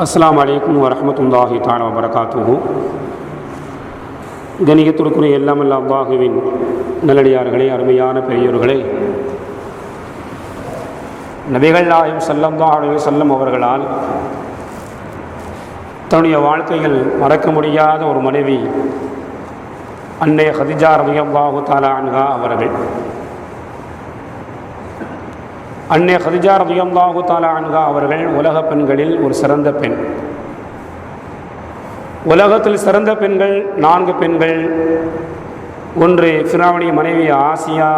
அஸ்லாம் வலைக்கம் வரமத்துல்லாஹி தாலா வபரகாத்துஹு. கணிகத்திற்குரிய எல்லாமல்ல அல்லாஹுவின் நல்லடியார்களே அருமையான பெரியோர்களே. நபிகள் நாயம் சல்லல்லா அலைஹி செல்லம் அவர்களால் தன்னுடைய வாழ்க்கையில் மறக்க முடியாத ஒரு மனைவி அன்னை ஹதிஜா ரலியல்லாஹு தாலா அன்ஹா அவர்கள். அன்னை ஹதிஜா ரதியம்லாஹு தாலா அன்கா அவர்கள் உலக பெண்களில் ஒரு சிறந்த பெண். உலகத்தில் சிறந்த பெண்கள் நான்கு பெண்கள். ஒன்று ஃபிராவணிய மனைவி ஆசியா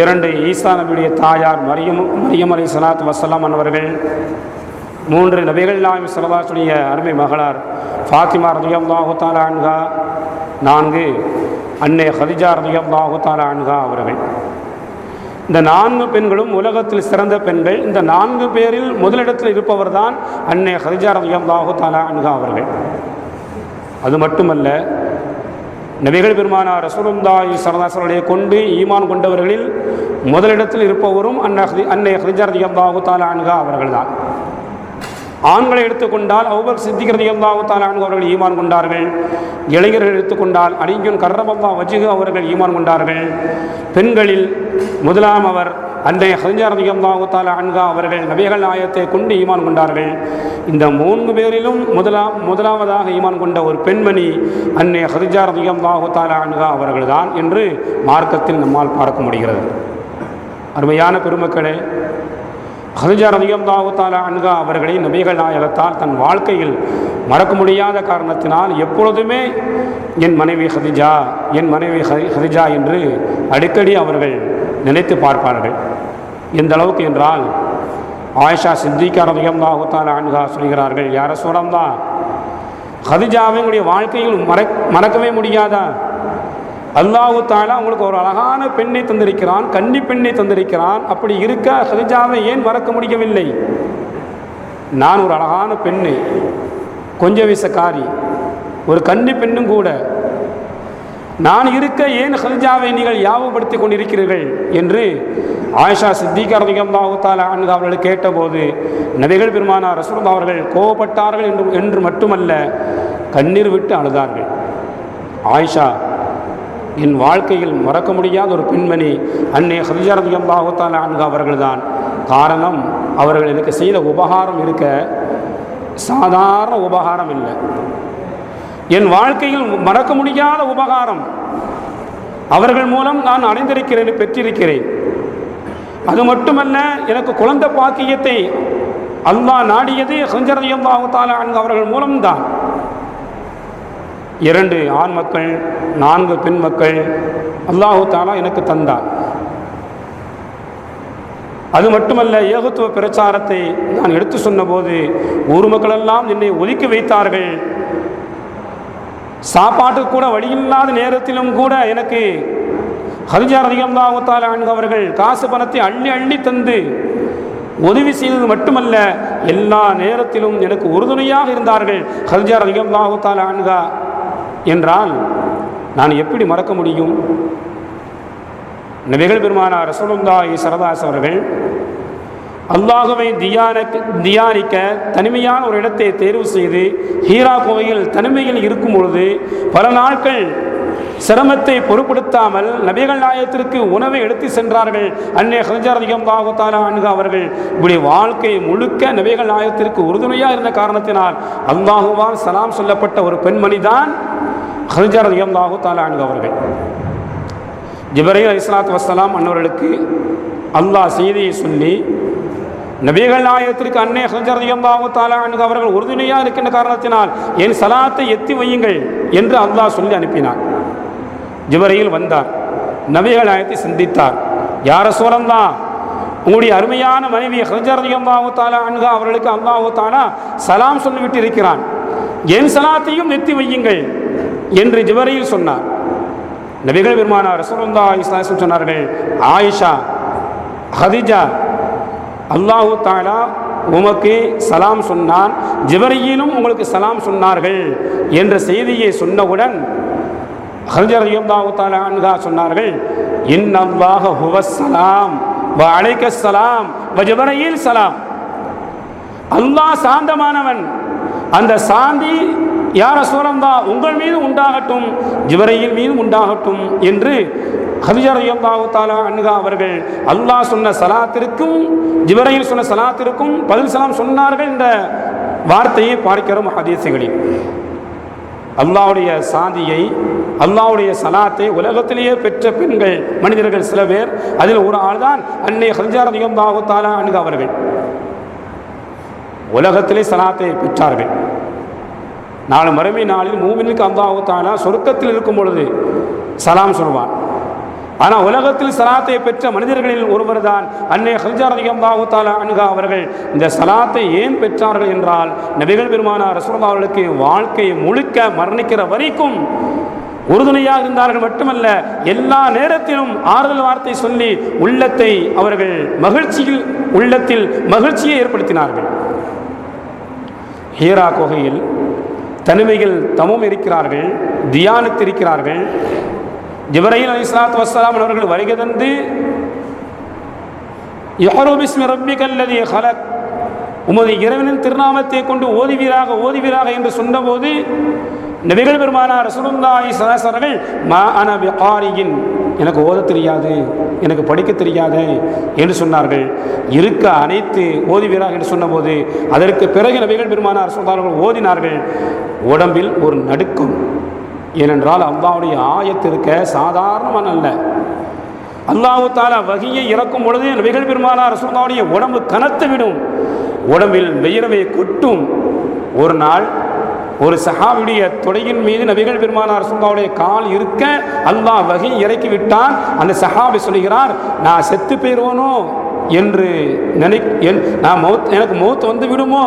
இரண்டு ஈசா நபியுடைய தாயார் மரியம் மரியம் அலி சலாத் வசலாம் அவர்கள். மூன்று நபிகள் நாயம் சலதாசுடைய அருமை மகளார் ஃபாத்திமா ரதியல்லாஹு தாலா அன்கா நான்கு அன்னை ஹதிஜா ரதியல்லாஹு தாலா அன்கா அவர்கள். இந்த நான்கு பெண்களும் உலகத்தில் சிறந்த பெண்கள். இந்த நான்கு பேரில் முதலிடத்தில் இருப்பவர் தான் அன்னை ஹரிஜா ரதியல்லாஹு தாலா அன்ஹா அவர்கள். அது மட்டுமல்ல நபிகள் பெருமானார் ரசூலுல்லாஹி சரதாசருடைய கொண்டு ஈமான் கொண்டவர்களில் முதலிடத்தில் இருப்பவரும் அன்னை அன்னை ஹதிஜா ரதியல்லாஹு தாலா அன்ஹா அவர்கள்தான். ஆண்களை எடுத்துக்கொண்டால் அவுபர் சித்திகிறது அல்லாஹு தாலானு அவர்கள் ஈமான் கொண்டார்கள். இளைஞர்கள் எடுத்துக்கொண்டால் அணிஞ்சன் கர்ரமல்லா வஜிகு அவர்கள் ஈமான் கொண்டார்கள். பெண்களில் முதலாம் அவர் அன்றைய ஹரிஜாரதி அல்லாஹு அன்கா அவர்கள் நபிகள் ஆயத்தை கொண்டு ஈமான் கொண்டார்கள். இந்த மூன்று பேரிலும் முதலாம் முதலாவதாக ஈமான் கொண்ட ஒரு பெண்மணி அன்னை ஹரிஜாரதி அல்லாஹு தாலா அன்கா அவர்கள்தான் என்று மார்க்கத்தில் நம்மால் பார்க்க முடிகிறது. அருமையான பெருமக்களே ஹதிஜா ரதியல்லாஹு அன்கா அவர்களை நபிகள் நாயகத்தால் தன் வாழ்க்கையில் மறக்க முடியாத காரணத்தினால் எப்பொழுதுமே என் மனைவி ஹதிஜா என் மனைவி ஹதிஜா என்று அடிக்கடி அவர்கள் நினைத்து பார்ப்பார்கள். எந்த அளவுக்கு என்றால் ஆயிஷா சித்திகா ரதியல்லாஹு தாலா அன்கா சொல்கிறார்கள் யார சூழந்தா ஹதிஜாவினுடைய வாழ்க்கையில் மறக் மறக்கவே முடியாதா? அல்லாஹு தாலா உங்களுக்கு ஒரு அழகான பெண்ணை தந்திருக்கிறான் கன்னி பெண்ணை தந்திருக்கிறான். அப்படி இருக்க ஹதிஜாவை ஏன் மறக்க முடியவில்லை? நான் ஒரு அழகான பெண்ணு கொஞ்ச வயசக்காரி ஒரு கன்னி பெண்ணும் கூட. நான் இருக்க ஏன் ஹதிஜாவை நீங்கள் யாபப்படுத்தி கொண்டிருக்கிறீர்கள் என்று ஆயிஷா சித்திகா ரதிகல்லாஹு தாலா அன்கு அவர்கள் கேட்டபோது நபிகள் பெருமானார் ரசூல் அவர்கள் கோவப்பட்டார்கள் என்று என்று மட்டுமல்ல கண்ணீர் விட்டு அழுதார்கள். ஆயிஷா என் வாழ்க்கையில் மறக்க முடியாத ஒரு பெண்மணி அன்னை ஹதிஜரதி அல்லாஹுத்தால அன்கு அவர்கள்தான். காரணம் அவர்கள் எனக்கு செய்த உபகாரம் இருக்க சாதாரண உபகாரம் இல்லை. என் வாழ்க்கையில் மறக்க முடியாத உபகாரம் அவர்கள் மூலம் நான் அடைந்திருக்கிறேன் பெற்றிருக்கிறேன். அது மட்டுமல்ல எனக்கு குழந்தை பாக்கியத்தை அல்லாஹ் நாடியது ஹஞ்சரதி அல்லாஹுத்தால அன்கு அவர்கள் மூலம்தான். இரண்டு ஆண் மக்கள் நான்கு பெண் மக்கள் அல்லாஹு தாலா எனக்கு தந்தார். அது மட்டுமல்ல ஏகத்துவ பிரச்சாரத்தை நான் எடுத்து சொன்னபோது ஊர் மக்களெல்லாம் என்னை ஒதுக்கி வைத்தார்கள். சாப்பாட்டுக்கு கூட வழியில்லாத நேரத்திலும் கூட எனக்கு ஹரிஜார் அதிகம்தாவுத்தால அவர்கள் காசு பணத்தை அள்ளி அள்ளி தந்து உதவி செய்தது மட்டுமல்ல எல்லா நேரத்திலும் எனக்கு உறுதுணையாக இருந்தார்கள் ஹரிஜார் அதிகம்தாவுத்தால ஆண்கா என்றால் நான் எப்படி மறக்க முடியும்? நபிகள் பெருமானார் ரசூலுல்லாஹி சரதாஸ் அவர்கள் அல்லாஹுவை தியான தியானிக்க தனிமையான ஒரு இடத்தை தேர்வு செய்து ஹீரா கோயில் தனிமையில் இருக்கும் பொழுது பல நாட்கள் சிரமத்தை பொருட்படுத்தாமல் நபிகள் நாயத்திற்கு உணவை எடுத்து சென்றார்கள். அன்னை ஹஜர் அதிகம்பாகுத்தாலா அணுக அவர்கள் இப்படி வாழ்க்கை முழுக்க நபிகள் நாயத்திற்கு உறுதுணையாக இருந்த காரணத்தினால் அல்லாஹுவால் சலாம் சொல்லப்பட்ட ஒரு பெண்மணி தான் ஹரிஜர் அதிகம்பாகு தாலா அவர்கள். ஜிபரையில் அலிஸ்லாத் வசலாம் அன்னவர்களுக்கு அல்லாஹ் செய்தியை சொல்லி நபிகள் நாயகத்திற்கு அன்னை ஹஜர் அதிகம்பாகு தாலா அவர்கள் உறுதுணையாக இருக்கின்ற காரணத்தினால் என் சலாத்தை எத்தி வையுங்கள் என்று அல்லாஹ் சொல்லி அனுப்பினார். ஜிபரையில் வந்தார். நபிகள் நாயகத்தை சிந்தித்தார். யார சோழம்தான் உங்களுடைய அருமையான மனைவி ஹஜரதி அல்லாஹு தாலா அன்கா அவர்களுக்கு அல்லாஹு தாலா சலாம் சொல்லிவிட்டு இருக்கிறான் என் சலாத்தையும் நெத்தி வையுங்கள். என்று ஜிவரையில் சொன்னார். நபிகள் பெருமானார் ரசூலுல்லா இஸ்லாம் சொன்னார்கள் ஆயிஷா ஹதிஜா அல்லாஹு தாலா உமக்கு சலாம் சொன்னான் ஜிபரையிலும் உங்களுக்கு சலாம் சொன்னார்கள் என்ற செய்தியை சொன்னவுடன் ஹர்ஜர் அல்லாஹு தாலா சொன்னார்கள் இன் அல்லாஹ ஹுவ சலாம் வ அலைக்க சலாம் வ ஜிவரையில் சலாம் அல்லாஹ் சாந்தமானவன். அந்த சாந்தி யார சூழந்தா உங்கள் மீது உண்டாகட்டும் ஜிவரையின் மீது உண்டாகட்டும் என்று ஹதிஜர் தாலா அவர்கள் அல்லாஹ் சொன்ன சலாத்திற்கும் ஜிவரையில் சொன்ன சலாத்திற்கும் பதில் சலாம் சொன்னார்கள் என்ற வார்த்தையை பார்க்கிறோம் ஹதீசுகளில். அல்லாவுடைய சாந்தியை அல்லாவுடைய சலாத்தை உலகத்திலேயே பெற்ற பெண்கள் மனிதர்கள் சில பேர் அதில் ஒரு ஆள் தான் அன்னை ஹரிஜார் அதிகம்பாகு தாலா அணுக அவர்கள். உலகத்திலே சலாத்தை பெற்றார்கள். நாலு மறுமை நாளில் மூமினுக்கு அந்த தாலா சொருக்கத்தில் இருக்கும் பொழுது சலாம் சொல்வான். ஆனால் உலகத்தில் சலாத்தை பெற்ற மனிதர்களில் ஒருவர் தான் அன்னை ஹல்ஜார் அதிகம்பாவு தாலா அவர்கள். இந்த சலாத்தை ஏன் பெற்றார்கள் என்றால் நபிகள் பெருமானார் ரசூல்லா அவர்களுக்கு வாழ்க்கையை முழுக்க மரணிக்கிற வரைக்கும் உறுதுணையாக இருந்தார்கள் மட்டுமல்ல எல்லா நேரத்திலும் ஆறுதல் வார்த்தை சொல்லி உள்ளத்தை அவர்கள் மகிழ்ச்சியில் உள்ளத்தில் மகிழ்ச்சியை ஏற்படுத்தினார்கள். ஹீரா கொகையில் தனிமைகள் தமும் இருக்கிறார்கள் தியானித்திருக்கிறார்கள் இருக்கிறார்கள். அலி இஸ்லாத்து வசலாம் அவர்கள் வருகை தந்து யஹரோபிஸ்மி ரப்பிகல்லதி ஹலக். உமது இறைவனின் திருநாமத்தை கொண்டு ஓதுவீராக ஓதுவீராக என்று சொன்னபோது நபிகள் பெருமானார் சுருந்தாயி சராசரர்கள் மா அன பிகாரியின். எனக்கு ஓத தெரியாது எனக்கு படிக்க தெரியாது என்று சொன்னார்கள். இருக்க அனைத்து ஓதுவீராக என்று சொன்னபோது அதற்கு பிறகு நபிகள் பெருமானார் சொன்னார்கள் ஓதினார்கள். உடம்பில் ஒரு நடுக்கும். ஏனென்றால் அல்லாவுடைய ஆயத்திருக்க சாதாரணமான அல்ல. அல்லாஹு தாலா வகையை இறக்கும் பொழுது நபிகள் பெருமானார் ரசூலுல்லாவுடைய உடம்பு கனத்து விடும் உடம்பில் வெயிரவை கொட்டும். ஒரு நாள் ஒரு சஹாவுடைய தொடையின் மீது நபிகள் பெருமானார் சுல்லாவுடைய கால் இருக்க அல்லாஹ் வகை இறக்கி விட்டான். அந்த சஹாபி சொல்கிறார் நான் செத்து போயிடுவோனோ என்று நினை என் நான் மௌத் எனக்கு மௌத் வந்து விடுமோ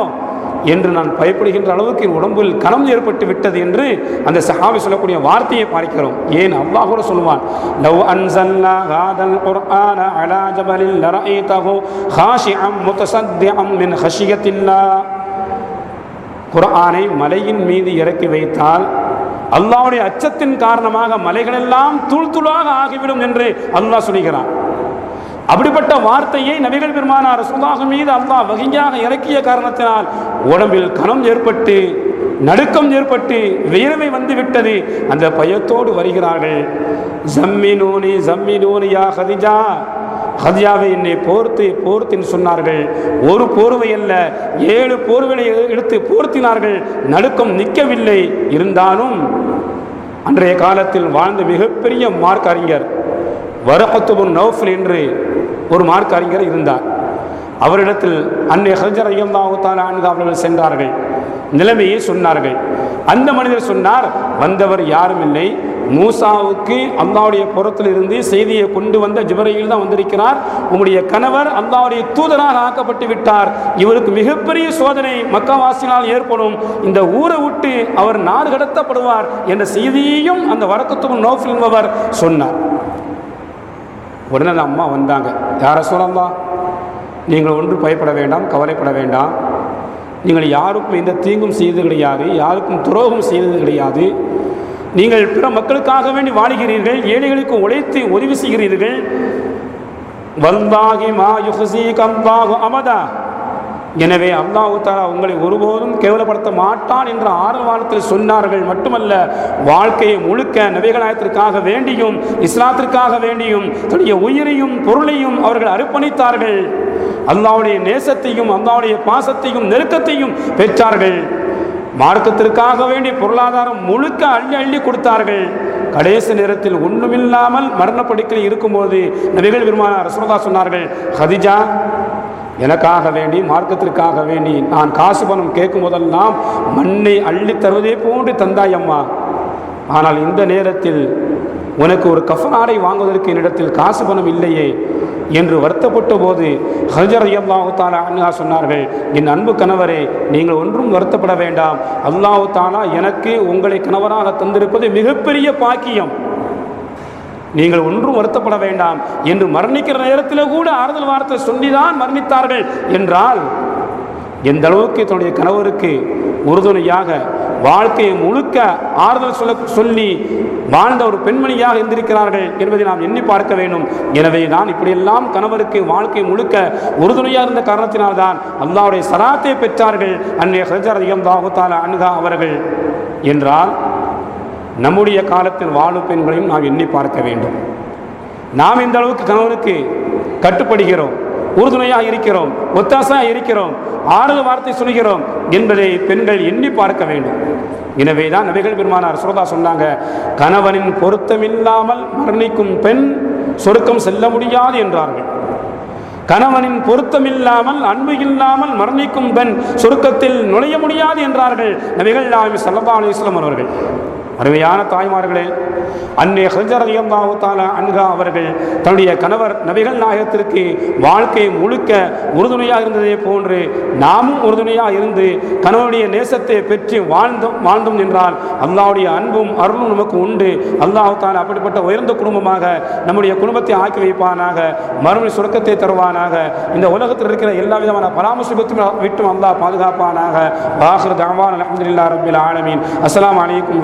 என்று நான் பயப்படுகின்ற அளவுக்கு என் உடம்பில் கனம் ஏற்பட்டு விட்டது என்று அந்த சஹாபி சொல்லக்கூடிய வார்த்தையை பார்க்கிறோம். ஏன்? அல்லாஹ் கூட சொல்லுவான் லவ் அன்சல்லா ஹாதல் குர்ஆன அலா ஜபலில் லரைதஹு ஹாஷிஅம் முத்தசத்திஅம் மின் ஹஷியத்தில்லாஹ் குரானை மலையின் மீது இறக்கி வைத்தால் அல்லாவுடைய அச்சத்தின் காரணமாக மலைகளெல்லாம் தூள் தூளாக ஆகிவிடும் என்று அல்லாஹ் சொல்கிறான். அப்படிப்பட்ட வார்த்தையை நபிகள் பெருமானார் சுல்லாஹு மீது அல்லாஹ் வகையாக இறக்கிய காரணத்தினால் உடம்பில் கனம் ஏற்பட்டு நடுக்கம் ஏற்பட்டு வியர்வை வந்து விட்டது. அந்த பயத்தோடு வருகிறார்கள். ஜம்மி நூனி ஜம்மி யா ஹதிஜா ஹதியாவை என்னை போர்த்து போர்த்தின்னு சொன்னார்கள். ஒரு போர்வை அல்ல ஏழு போர்வைகளை எடுத்து போர்த்தினார்கள். நடுக்கம் நிற்கவில்லை. இருந்தாலும் அன்றைய காலத்தில் வாழ்ந்த மிகப்பெரிய மார்க் அறிஞர் வரகத்துபுன் நௌஃபல் என்று ஒரு மார்க் அறிஞர் இருந்தார். அவரிடத்தில் அன்னை ஹஜர் ஐயம்தாவுத்தால அவர்கள் சென்றார்கள். நிலைமையை சொன்னார்கள். அந்த மனிதர் சொன்னார் வந்தவர் யாரும் இல்லை. மூசாவுக்கு அல்லாவுடைய புறத்தில் இருந்து செய்தியை கொண்டு வந்த ஜிபரையில் தான் வந்திருக்கிறார். உங்களுடைய கணவர் அல்லாவுடைய தூதராக ஆக்கப்பட்டு விட்டார். இவருக்கு மிகப்பெரிய சோதனை மக்காவாசினால் ஏற்படும். இந்த ஊரை விட்டு அவர் நாடு கடத்தப்படுவார் என்ற செய்தியையும் அந்த வரக்கத்துவம் நோஃபில் என்பவர் சொன்னார். உடனே அந்த அம்மா வந்தாங்க. யாரை சொல்லலாம் நீங்கள் ஒன்று பயப்பட வேண்டாம் கவலைப்பட வேண்டாம். நீங்கள் யாருக்கும் எந்த தீங்கும் செய்தது கிடையாது யாருக்கும் துரோகம் செய்தது கிடையாது. நீங்கள் பிற மக்களுக்காக வேண்டி வாழுகிறீர்கள் ஏழைகளுக்கு உழைத்து உதவி செய்கிறீர்கள். வந்தாகி மா யுஹசி கம்பாகு அமதா. எனவே அல்லாஹு தாலா உங்களை ஒருபோதும் கேவலப்படுத்த மாட்டான் என்ற ஆறு சொன்னார்கள். மட்டுமல்ல வாழ்க்கையை முழுக்க நபிகளாயத்திற்காக வேண்டியும் இஸ்லாத்திற்காக வேண்டியும் தன்னுடைய உயிரையும் பொருளையும் அவர்கள் அர்ப்பணித்தார்கள். அல்லாவுடைய நேசத்தையும் அல்லாவுடைய பாசத்தையும் நெருக்கத்தையும் பெற்றார்கள். மார்க்கத்திற்காக வேண்டி பொருளாதாரம் முழுக்க அள்ளி அள்ளி கொடுத்தார்கள். கடைசி நேரத்தில் ஒன்றுமில்லாமல் மரணப்படுக்கையில் இருக்கும்போது நபிகள் பெருமானார் ரசோதா சொன்னார்கள் ஹதிஜா எனக்காக வேண்டி மார்க்கத்திற்காக வேண்டி நான் காசு பணம் கேட்கும் போதெல்லாம் மண்ணை அள்ளி தருவதே போன்று தந்தாய் அம்மா. ஆனால் இந்த நேரத்தில் உனக்கு ஒரு கஃனாடை வாங்குவதற்கு என்னிடத்தில் காசு பணம் இல்லையே என்று வருத்தப்பட்ட போது ஹஜர் அல்லாஹு தாலா அண்ணா சொன்னார்கள் என் அன்பு கணவரே நீங்கள் ஒன்றும் வருத்தப்பட வேண்டாம். அல்லாஹு தாலா எனக்கு உங்களை கணவராக தந்திருப்பது மிகப்பெரிய பாக்கியம். நீங்கள் ஒன்றும் வருத்தப்பட வேண்டாம். என்று மரணிக்கிற நேரத்தில் கூட ஆறுதல் வார்த்தை சொல்லிதான் மரணித்தார்கள் என்றால் எந்த அளவுக்கு தன்னுடைய கணவருக்கு உறுதுணையாக வாழ்க்கையை முழுக்க ஆறுதல் சொல்ல சொல்லி வாழ்ந்த ஒரு பெண்மணியாக இருந்திருக்கிறார்கள் என்பதை நாம் எண்ணி பார்க்க வேண்டும். எனவே நான் இப்படியெல்லாம் கணவருக்கு வாழ்க்கை முழுக்க உறுதுணையாக இருந்த காரணத்தினால்தான் அல்லாவுடைய சலாத்தை பெற்றார்கள். அன்றைய ஹஜர் தாகுத்தால அன்கா அவர்கள். என்றால் நம்முடைய காலத்தில் வாழும் பெண்களையும் நாம் எண்ணி பார்க்க வேண்டும். நாம் இந்த அளவுக்கு கணவனுக்கு கட்டுப்படுகிறோம்? உறுதுணையாக இருக்கிறோம் ஒத்தாசையாக இருக்கிறோம் ஆறுதல் வார்த்தை சொல்கிறோம் என்பதை பெண்கள் எண்ணி பார்க்க வேண்டும். எனவே தான் நபிகள் பெருமானார் சுரதா சொன்னாங்க கணவனின் பொருத்தமில்லாமல் மரணிக்கும் பெண் சொருக்கம் செல்ல முடியாது என்றார்கள். கணவனின் பொருத்தமில்லாமல் அன்பு இல்லாமல் மரணிக்கும் பெண் சொருக்கத்தில் நுழைய முடியாது என்றார்கள் நபிகள் நாமி சல்லா அலிஸ்லாம் அவர்கள். அருமையான தாய்மார்களே அன்னை ஹஜர் அலியல்லாஹால அன்கா அவர்கள் தன்னுடைய கணவர் நபிகள் நாயகத்திற்கு வாழ்க்கை முழுக்க உறுதுணையாக இருந்ததை போன்று நாமும் உறுதுணையாக இருந்து கணவனுடைய நேசத்தை பெற்று வாழ்ந்தோம் வாழ்ந்தோம் என்றால் அல்லாவுடைய அன்பும் அருளும் நமக்கு உண்டு. அல்லாஹால அப்படிப்பட்ட உயர்ந்த குடும்பமாக நம்முடைய குடும்பத்தை ஆக்கி வைப்பானாக மறுமொழி சுரக்கத்தை தருவானாக இந்த உலகத்தில் இருக்கிற எல்லா விதமான பராமரிப்பத்தும் விட்டும் அல்லாஹ் பாதுகாப்பானாக. பாகர் தவான் அலமதுல்லா ரபில் ஆலமீன். அஸ்லாம் வலைக்கம்